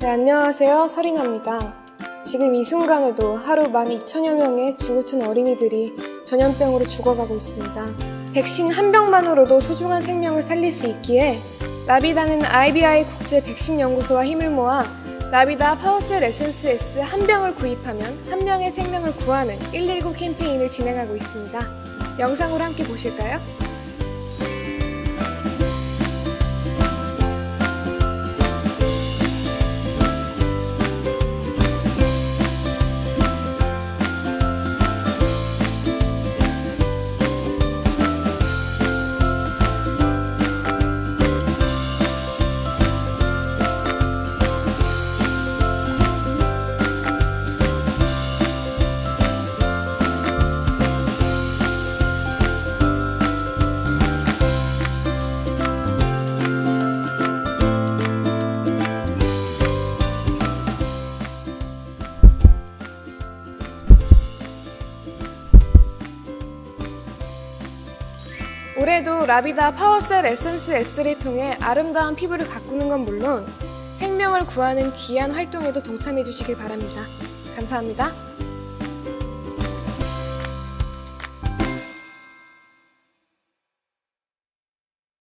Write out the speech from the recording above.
네, 안녕하세요. 서리나입니다. 지금 이 순간에도 하루 12,000여 명의 지구촌 어린이들이 전염병으로 죽어가고 있습니다. 백신 한 병만으로도 소중한 생명을 살릴 수 있기에 라비다는 IBI 국제 백신 연구소와 힘을 모아 라비다 파워셀 에센스 S 한 병을 구입하면 한 명의 생명을 구하는 119 캠페인을 진행하고 있습니다. 영상으로 함께 보실까요? 올해도 라비다 파워셀 에센스 S를 통해 아름다운 피부를 가꾸는 건 물론 생명을 구하는 귀한 활동에도 동참해 주시길 바랍니다. 감사합니다.